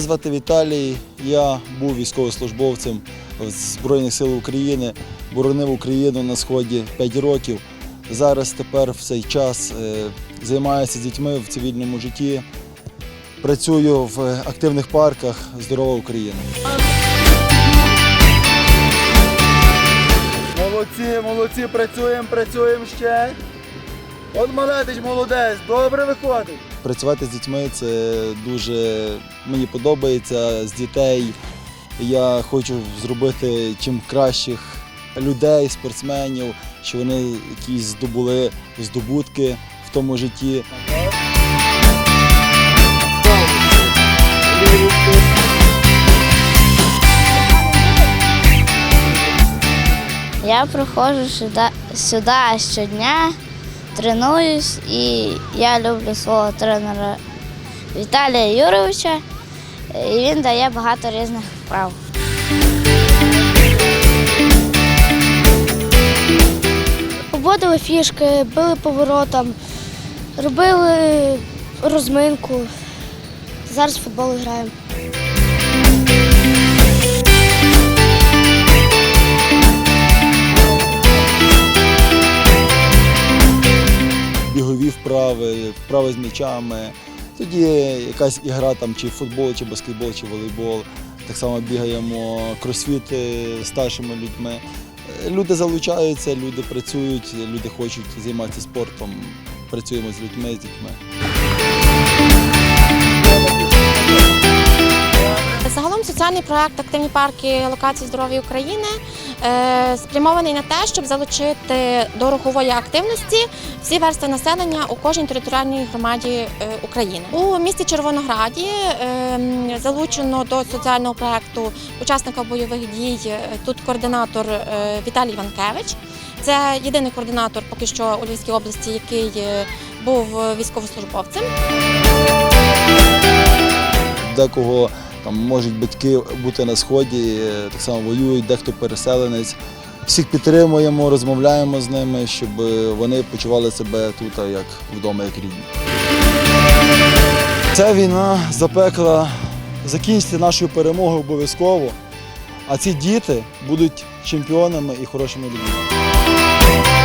звати Віталій. Я був військовослужбовцем Збройних сил України, боронив Україну на сході 5 років. Зараз тепер в цей час е, займаюся з дітьми в цивільному житті. Працюю в активних парках Здорова Україна. Молодці, молодці, працюємо, працюємо ще. От Малетич молодець, добре виходить. Працювати з дітьми це дуже мені подобається з дітей. Я хочу зробити чим кращих людей, спортсменів, що вони якісь здобули здобутки в тому житті. Я приходжу сюди, сюди щодня, тренуюсь і я люблю свого тренера Віталія Юровича. І він дає багато різних вправ. Обводили фішки, били поворотом, робили розминку. Зараз футбол граємо. Бігові вправи, вправи з м'ячами. Тоді якась ігра там чи футбол, чи баскетбол, чи волейбол. Так само бігаємо кросфіт е, з старшими людьми. Е, Люди залучаються, люди працюють, люди хочуть займатися спортом. Працюємо з людьми, з дітьми. Соціальний проект Активні парки локації здоров'я України е, спрямований на те, щоб залучити до рухової активності всі верстви населення у кожній територіальній громаді е, України. У місті Червонограді е, залучено до соціального проекту учасника бойових дій. Тут координатор Віталій Іванкевич. Це єдиний координатор поки що у Львівській області, який був військовослужбовцем. Декого там можуть батьки бути на сході, так само воюють, дехто переселенець. Всіх підтримуємо, розмовляємо з ними, щоб вони почували себе тут як вдома, як рідні. Ця війна запекла закінчити нашою перемогою обов'язково, а ці діти будуть чемпіонами і хорошими людьми.